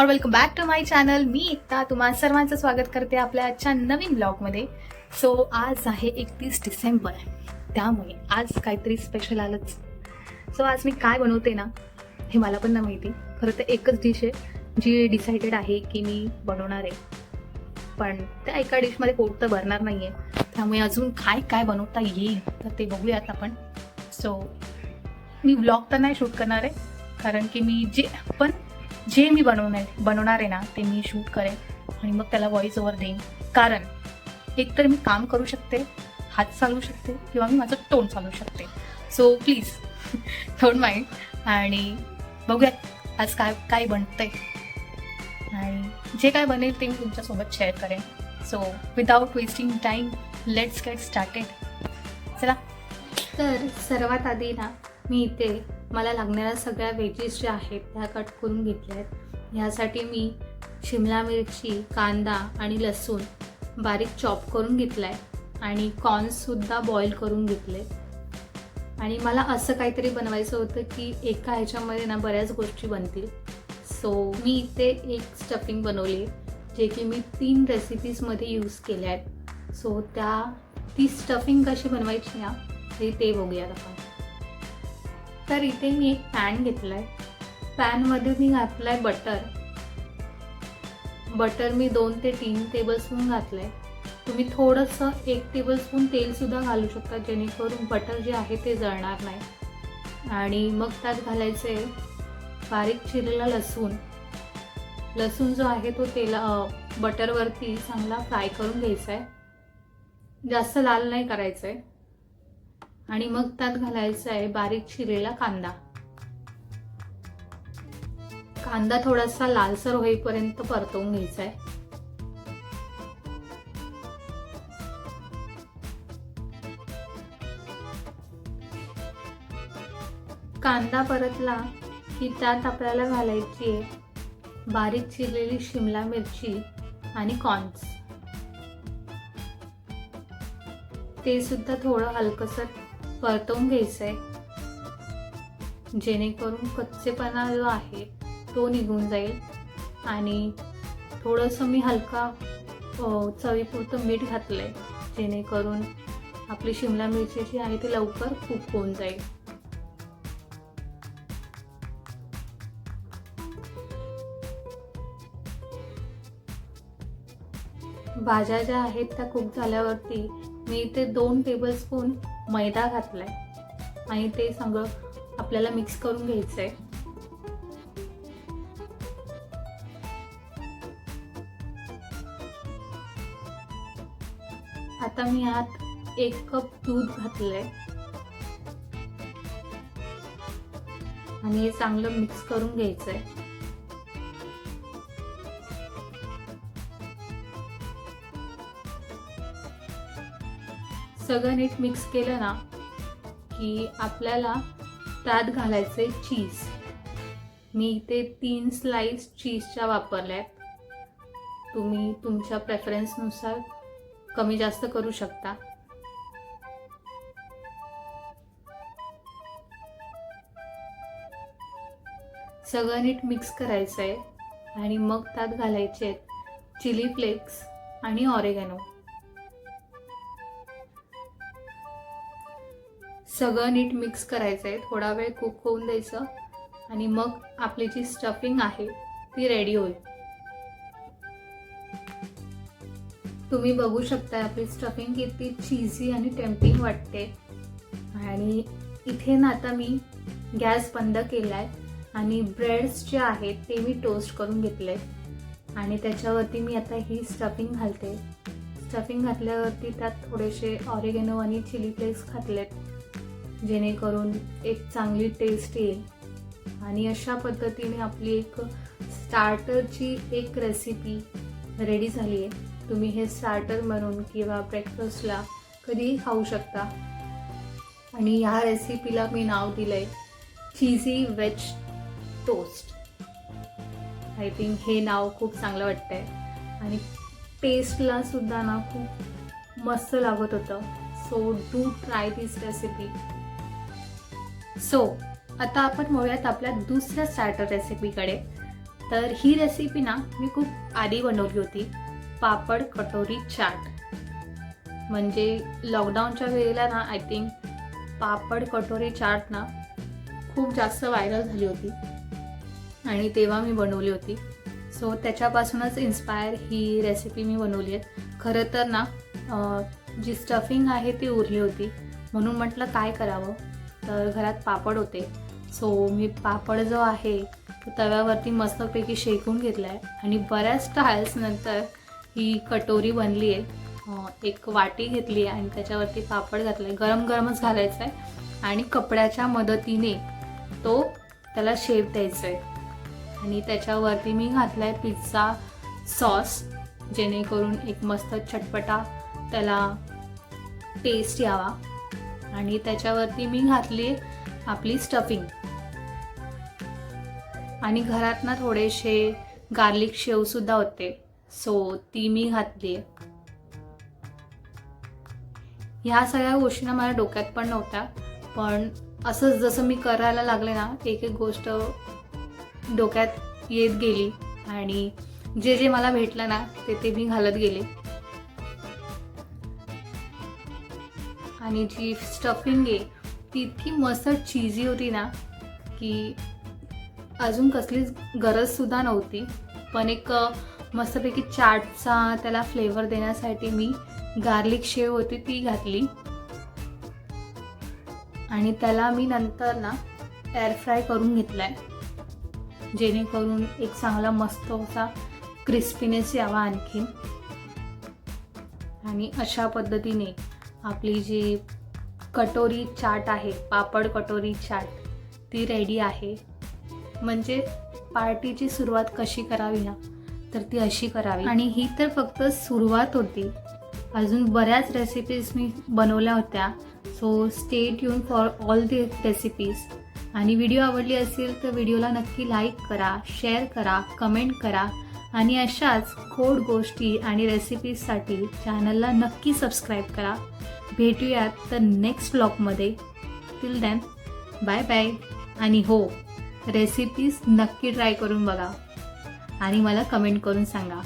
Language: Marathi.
और welcome back to my channel मी एकता तुम्हा सर्वांचं स्वागत करते आपल्या आजच्या नवीन ब्लॉगमध्ये सो आज आहे एकतीस डिसेंबर. त्यामुळे आज काहीतरी स्पेशल आलंच. सो आज मी काय बनवते ना हे मला पण नाही माहिती. खरं तर एकच डिश आहे जी डिसाइडेड आहे की मी बनवणार आहे. पण त्या एका डिशमध्ये पोट तर भरणार नाही आहे त्यामुळे अजून काय काय बनवता येईल तर ते बघूयात आपण. सो मी ब्लॉग तर नाही शूट करणार आहे कारण की मी जे पण जे मी बनवणार बनवणार आहे ना ते मी शूट करेन आणि मग त्याला व्हॉइस ओव्हर देईन. कारण एकतर मी काम करू शकते हात चालवू शकते किंवा मी माझं तोंड चालवू शकते. सो प्लीज डोंट माइंड आणि बघूयात आज काय काय बनतंय. आणि जे काय बनेल ते मी तुमच्यासोबत शेअर करेन. So without wasting time let's get started चला. तर सर्वात आधी ना मी इथे मला लागणाऱ्या सगळ्या वेजेस ज्या आहेत त्या कट करून घेतल्या आहेत. ह्यासाठी मी शिमला मिरची कांदा आणि लसूण बारीक चॉप करून घेतला आहे आणि कॉर्न्ससुद्धा बॉईल करून घेतले आणि मला असं काहीतरी बनवायचं होतं की एका ह्याच्यामध्ये ना बऱ्याच गोष्टी बनतील. सो मी इथे एक स्टफिंग बनवली आहे जे की मी तीन रेसिपीजमध्ये यूज केल्या आहेत. सो त्या ती स्टफिंग कशी बनवायची ना ते ते बघूयात आपण. तर इथे मी एक पॅन घेतला आहे पॅनमध्ये मी घातलं आहे बटर बटर मी दोन ते तीन टेबलस्पून घातलं आहे तुम्ही थोडंसं एक टेबलस्पून तेलसुद्धा घालू शकता जेणेकरून बटर जे आहे ते जळणार नाही. आणि मग त्यात घालायचं आहे बारीक चिरलेला लसूण. लसूण जो आहे तो तेला बटरवरती चांगला फ्राय करून घ्यायचा आहे जास्त लाल नाही करायचं आहे आणि मग त्यात घालायचा आहे बारीक चिरलेला कांदा. कांदा थोडासा लालसर होईपर्यंत परतवून घ्यायचा आहे कांदा परतला की त्यात आपल्याला घालायची आहे बारीक चिरलेली शिमला मिरची आणि कॉर्न्स. ते सुद्धा थोडं हलकसर परतवून घ्यायचं आहे जेणेकरून कच्चेपणा जो आहे तो निघून जाईल. आणि थोडंसं मी हलका चवीपुरतं मीठ घातलं आहे जेणेकरून आपली शिमला मिरची जी आहे ती लवकर खूप होऊन जाईल. भाज्या ज्या आहेत त्या कुक झाल्यावरती मी इथे दोन टेबलस्पून मैदा घातलाय आणि ते सगळं आपल्याला मिक्स करून घ्यायचं आहे आता मी आत एक कप दूध घातलंय. आणि हे चांगलं मिक्स करून घ्यायचंय. सगळं नीट मिक्स केलं ना की आपल्याला त्यात घालायचे चीज मी इथे तीन स्लाईस चीजच्या वापरल्यात. तुम्ही तुमच्या प्रेफरन्सनुसार कमी जास्त करू शकता. सगळं नीट मिक्स करायचं आहे आणि मग त्यात घालायचे आहेत चिली फ्लेक्स आणि ऑरेगॅनो सगळं नीट मिक्स करायचं आहे. थोडा वेळ कुक होऊन द्यायचं. आणि मग आपली जी स्टफिंग आहे ती रेडी होईल. तुम्ही बघू शकता आपली स्टफिंग किती चीझी आणि टेम्पटिंग वाटते. आणि इथे ना आता मी गॅस बंद केला आहे आणि ब्रेड्स जे आहेत ते मी टोस्ट करून घेतले. आणि त्याच्यावरती मी आता ही स्टफिंग घालते. स्टफिंग घातल्यावरती त्यात थोडेसे ऑरेगेनो आणि चिली फ्लेक्स घातलेत. जेणेकरून एक चांगली टेस्ट येईल. आणि अशा पद्धतीने आपली एक स्टार्टरची एक रेसिपी रेडी झाली आहे. तुम्ही हे स्टार्टर म्हणून किंवा ब्रेकफास्टला कधीही खाऊ शकता. आणि ह्या रेसिपीला मी नाव दिलं आहे cheesy veg toast I think हे नाव खूप चांगलं वाटतं आहे आणि टेस्टला सुद्धा ना खूप मस्त लागत होतं. So do try this recipe so आता आपण वळूयात आपल्या दुसऱ्या स्टार्टर रेसिपीकडे तर ही रेसिपी ना मी खूप आधी बनवली होती. पापड कटोरी चाट. म्हणजे लॉकडाऊनच्या वेळेला ना आय थिंक पापड कटोरी चाट ना खूप जास्त व्हायरल झाली होती. आणि तेव्हा मी बनवली होती. सो त्याच्यापासूनच इन्स्पायर ही रेसिपी मी बनवली आहे. खरं तर ना जी स्टफिंग आहे ती उरली होती. म्हणून म्हटलं काय करावं? तर घरात पापड होते. सो मी पापड जो आहे तो तव्यावरती मस्तपैकी शेकून घेतला आहे आणि बऱ्याच टायल्सनंतर ही कटोरी बनली आहे एक वाटी घेतली आहे आणि त्याच्यावरती पापड घातलं आहे गरम गरमच घालायचं आहे आणि कपड्याच्या मदतीने तो त्याला शेप द्यायचा आहे आणि त्याच्यावरती मी घातला आहे पिझ्झा सॉस जेणेकरून एक मस्त चटपटा त्याला टेस्ट यावा. आणि त्याच्यावरती मी घातली आपली स्टफिंग आणि घरात ना थोडेसे गार्लिक शेवसुद्धा होते. सो ती मी घातली. ह्या सगळ्या गोष्टींना मला माझ्या डोक्यात पण नव्हत्या. पण असंच जसं मी करायला लागले ना एक एक गोष्ट डोक्यात येत गेली. आणि जे जे मला भेटलं ना ते ते मी घालत गेले. आणि जी स्टफिंग आहे ती इतकी मस्त चीजी होती ना की अजून कसलीच गरजसुद्धा नव्हती. पण एक मस्तपैकी चाटचा त्याला फ्लेवर देण्यासाठी मी गार्लिक शेव होती ती घातली. आणि त्याला मी नंतर ना एअर फ्राय करून घेतलाय. जेणेकरून एक चांगला मस्त असा क्रिस्पीनेस यावा आणखीन. आणि अशा पद्धतीने आपली जी कटोरी चाट आहे पापड कटोरी चाट ती रेडी आहे. म्हणजे पार्टीची सुरुवात कशी करावी ना तर ती अशी करावी. आणि ही तर फक्त सुरुवात होती. अजून बऱ्याच रेसिपीज मी बनवल्या होत्या. So stay tune for all the recipes आणि व्हिडिओ आवडली असेल तर व्हिडिओला नक्की लाईक करा शेअर करा कमेंट करा. आणि अशाच खोड गोष्टी आणि रेसिपीजसाठी चॅनलला नक्की सबस्क्राईब करा. भेटूयात तर नेक्स्ट ब्लॉगमध्ये टिल दॅन बाय बाय आणि हो रेसिपीज नक्की ट्राय करून बघा. आणि मला कमेंट करून सांगा.